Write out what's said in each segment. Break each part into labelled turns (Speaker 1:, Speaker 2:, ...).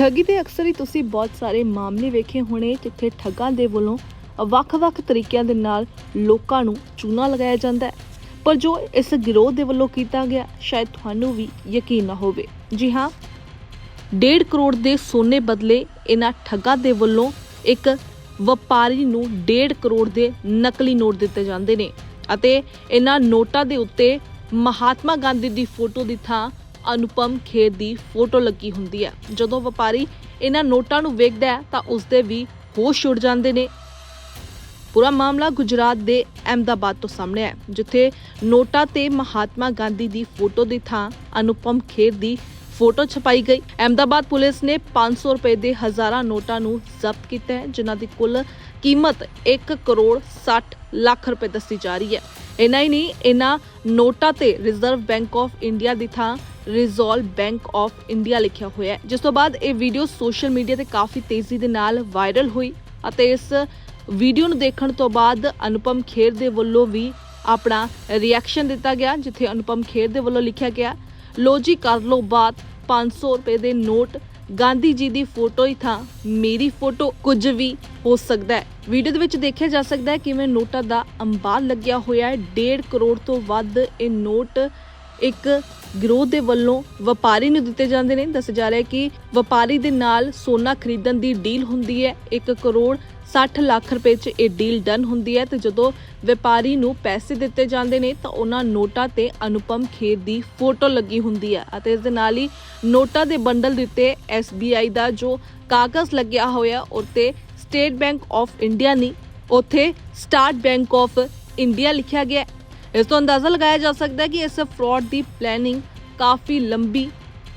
Speaker 1: ਠੱਗੀ ਦੇ ਅਕਸਰ ਹੀ ਤੁਸੀਂ ਬਹੁਤ ਸਾਰੇ ਮਾਮਲੇ ਵੇਖੇ ਹੋਣੇ, ਜਿੱਥੇ ਠੱਗਾਂ ਦੇ ਵੱਲੋਂ ਵੱਖ-ਵੱਖ ਤਰੀਕਿਆਂ ਦੇ ਨਾਲ ਲੋਕਾਂ ਨੂੰ ਚੂਨਾ ਲਗਾਇਆ ਜਾਂਦਾ ਹੈ। ਪਰ ਜੋ ਇਸ ਗਿਰੋਹ ਦੇ ਵੱਲੋਂ ਕੀਤਾ ਗਿਆ, ਸ਼ਾਇਦ ਤੁਹਾਨੂੰ ਵੀ ਯਕੀਨ ਨਾ ਹੋਵੇ। ਜੀ ਹਾਂ 1.5 ਕਰੋੜ ਦੇ ਸੋਨੇ ਬਦਲੇ ਇਹਨਾਂ ਠੱਗਾਂ ਦੇ ਵੱਲੋਂ ਇੱਕ ਵਪਾਰੀ ਨੂੰ 1.5 ਕਰੋੜ ਦੇ ਨਕਲੀ ਨੋਟ ਦਿੱਤੇ ਜਾਂਦੇ ਨੇ। ਅਤੇ ਇਹਨਾਂ ਨੋਟਾਂ ਦੇ ਉੱਤੇ ਮਹਾਤਮਾ ਗਾਂਧੀ ਦੀ ਫੋਟੋ ਦੀ ਥਾਂ ਅਨੁਪਮ ਖੇਰ ਦੀ ਫੋਟੋ ਲੱਗੀ ਹੁੰਦੀ ਹੈ। ਜਦੋਂ ਵਪਾਰੀ ਇਹਨਾਂ ਨੋਟਾਂ ਨੂੰ ਵੇਖਦਾ ਹੈ ਤਾਂ ਉਸਦੇ ਵੀ ਹੋਸ਼ ਉੱਡ ਜਾਂਦੇ ਨੇ। ਪੂਰਾ ਮਾਮਲਾ ਗੁਜਰਾਤ ਦੇ ਅਹਿਮਦਾਬਾਦ ਤੋਂ ਸਾਹਮਣੇ ਹੈ, ਜਿੱਥੇ ਨੋਟਾਂ ਤੇ ਮਹਾਤਮਾ ਗਾਂਧੀ ਦੀ ਫੋਟੋ ਦੀ ਥਾਂ ਅਨੁਪਮ ਖੇਰ ਦੀ ਫੋਟੋ ਛਪਾਈ ਗਈ। ਅਹਿਮਦਾਬਾਦ ਪੁਲਿਸ ਨੇ 500 ਰੁਪਏ ਦੇ ਹਜ਼ਾਰਾਂ ਨੋਟਾਂ ਨੂੰ ਜ਼ਬਤ ਕੀਤਾ ਹੈ, ਜਿਨ੍ਹਾਂ ਦੀ ਕੁੱਲ ਕੀਮਤ 1 ਕਰੋੜ 60 ਲੱਖ ਰੁਪਏ ਦੱਸੀ ਜਾ ਰਹੀ ਹੈ। ਇਨਾ ਹੀ ਨਹੀਂ, ਇਹਨਾਂ ਨੋਟਾਂ ਤੇ ਰਿਜ਼ਰਵ ਬੈਂਕ ਆਫ ਇੰਡੀਆ ਦੀ ਥਾਂ ਰਿਜ਼ੋਲਵ ਬੈਂਕ ਆਫ ਇੰਡੀਆ ਲਿਖਿਆ ਹੋਇਆ ਹੈ। ਜਿਸ ਤੋਂ ਬਾਅਦ ਇਹ ਵੀਡੀਓ ਸੋਸ਼ਲ ਮੀਡੀਆ ਤੇ ਕਾਫੀ ਤੇਜ਼ੀ ਦੇ ਨਾਲ ਵਾਇਰਲ ਹੋਈ ਅਤੇ ਇਸ ਵੀਡੀਓ ਨੂੰ ਦੇਖਣ ਤੋਂ ਬਾਅਦ ਅਨੁਪਮ ਖੇਰ ਦੇ ਵੱਲੋਂ ਵੀ ਆਪਣਾ ਰਿਐਕਸ਼ਨ ਦਿੱਤਾ ਗਿਆ, ਜਿੱਥੇ ਅਨੁਪਮ ਖੇਰ ਦੇ ਵੱਲੋਂ ਲਿਖਿਆ ਗਿਆ ਲੋ ਜੀ, ਕਰ ਲੋ ਬਾਤ 500 ਰੁਪਏ ਦੇ ਨੋਟ, ਗਾਂਧੀ ਜੀ ਦੀ ਫੋਟੋ ਹੀ ਥਾਂ, ਮੇਰੀ ਫੋਟੋ, ਕੁਝ ਵੀ ਹੋ ਸਕਦਾ ਹੈ। ਵੀਡੀਓ ਦੇ ਵਿੱਚ ਦੇਖਿਆ ਜਾ ਸਕਦਾ ਹੈ ਕਿਵੇਂ ਨੋਟਾਂ ਦਾ ਅੰਬਾਰ ਲੱਗਿਆ ਹੋਇਆ ਹੈ। 1.5 ਕਰੋੜ ਤੋਂ ਵੱਧ ਇਹ ਨੋਟ ਇੱਕ ਗਿਰੋਹ ਦੇ ਵੱਲੋਂ ਵਪਾਰੀ ਨੂੰ ਦਿੱਤੇ ਜਾਂਦੇ ਨੇ। ਦੱਸਿਆ ਜਾ ਰਿਹਾ ਹੈ ਕਿ ਵਪਾਰੀ ਦੇ ਨਾਲ ਸੋਨਾ ਖਰੀਦਣ ਦੀ ਡੀਲ ਹੁੰਦੀ ਹੈ। 1 ਕਰੋੜ 60 ਲੱਖ ਰੁਪਏ 'ਚ ਇਹ ਡੀਲ ਡਨ ਹੁੰਦੀ ਹੈ ਤੇ ਜਦੋਂ ਵਪਾਰੀ ਨੂੰ ਪੈਸੇ ਦਿੱਤੇ ਜਾਂਦੇ ਨੇ ਤਾਂ ਉਹਨਾਂ ਨੋਟਾਂ ਤੇ ਅਨੁਪਮ ਖੇਰ ਦੀ ਫੋਟੋ ਲੱਗੀ ਹੁੰਦੀ ਹੈ ਅਤੇ ਇਸ ਦੇ ਨਾਲ ਹੀ ਨੋਟਾਂ ਦੇ ਬੰਡਲ ਦੇ ਉੱਤੇ SBI ਦਾ ਜੋ ਕਾਗਜ਼ ਲੱਗਿਆ ਹੋਇਆ ਉੱਤੇ ਸਟੇਟ ਬੈਂਕ ਆਫ ਇੰਡੀਆ ਨਹੀਂ ਉੱਥੇ ਸਟਾਰਟ ਬੈਂਕ ਆਫ ਇੰਡੀਆ ਲਿਖਿਆ ਗਿਆ ਇਸ ਤੋਂ ਅੰਦਾਜ਼ਾ ਲਗਾਇਆ ਜਾ ਸਕਦਾ ਹੈ ਕਿ ਇਸ ਫਰਾਡ ਦੀ ਪਲੈਨਿੰਗ ਕਾਫੀ ਲੰਬੀ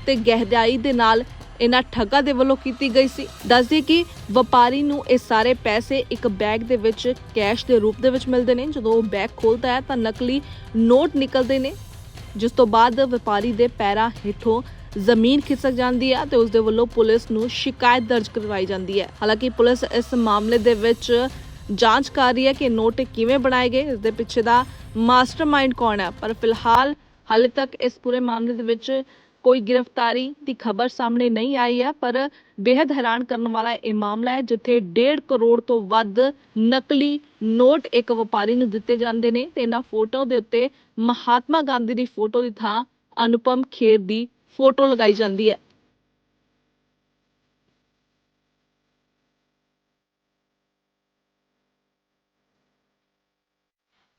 Speaker 1: ਤੇ ਗਹਿਰਾਈ ਦੇ ਨਾਲ ਇਹਨਾਂ ਠੱਗਾਂ ਦੇ ਵੱਲੋਂ ਕੀਤੀ ਗਈ ਸੀ। ਦੱਸਦੇ ਕਿ ਵਪਾਰੀ ਨੂੰ ਇਹ ਸਾਰੇ ਪੈਸੇ ਇੱਕ ਬੈਗ ਦੇ ਵਿੱਚ ਕੈਸ਼ ਦੇ ਰੂਪ ਦੇ ਵਿੱਚ ਮਿਲਦੇ ਨੇ। ਜਦੋਂ ਉਹ ਬੈਗ ਖੋਲਦਾ ਹੈ ਤਾਂ ਨਕਲੀ ਨੋਟ ਨਿਕਲਦੇ ਨੇ, ਜਿਸ ਤੋਂ ਬਾਅਦ ਵਪਾਰੀ ਦੇ ਪੈਰਾਂ ਹੇਠੋਂ ਜ਼ਮੀਨ ਖਿਸਕ ਜਾਂਦੀ ਹੈ ਤੇ ਉਸ ਦੇ ਵੱਲੋਂ ਪੁਲਿਸ ਨੂੰ ਸ਼ਿਕਾਇਤ ਦਰਜ ਕਰਵਾਈ ਜਾਂਦੀ ਹੈ। ਹਾਲਾਂਕਿ ਪੁਲਿਸ ਇਸ ਮਾਮਲੇ ਦੇ ਵਿੱਚ ਜਾਂਚ ਕਰ ਰਹੀ ਹੈ ਕਿ ਨੋਟ ਕਿਵੇਂ ਬਣਾਏ ਗਏ, ਇਸ ਦੇ ਪਿੱਛੇ ਦਾ ਮਾਸਟਰਮਾਈਂਡ ਕੌਣ ਹੈ। ਪਰ ਫਿਲਹਾਲ, ਹਾਲੇ ਤੱਕ ਇਸ ਪੂਰੇ ਮਾਮਲੇ ਦੇ ਵਿੱਚ ਕੋਈ ਗ੍ਰਿਫਤਾਰੀ ਦੀ ਖਬਰ ਸਾਹਮਣੇ ਨਹੀਂ ਆਈ ਹੈ, ਪਰ ਬੇहद ਹੈਰਾਨ ਕਰਨ ਵਾਲਾ ਇਹ ਮਾਮਲਾ ਹੈ, ਜਿੱਥੇ 1.5 ਕਰੋੜ ਤੋਂ ਵੱਧ ਨਕਲੀ ਨੋਟ ਇੱਕ ਵਪਾਰੀ ਨੂੰ ਦਿੱਤੇ ਜਾਂਦੇ ਨੇ ਤੇ ਇਹਨਾਂ ਫੋਟੋ ਦੇ ਉੱਤੇ ਮਹਾਤਮਾ ਗਾਂਧੀ ਦੀ ਫੋਟੋ ਦੀ ਥਾਂ ਅਨੁਪਮ ਖੇਰ ਦੀ ਫੋਟੋ ਲਗਾਈ ਜਾਂਦੀ ਹੈ।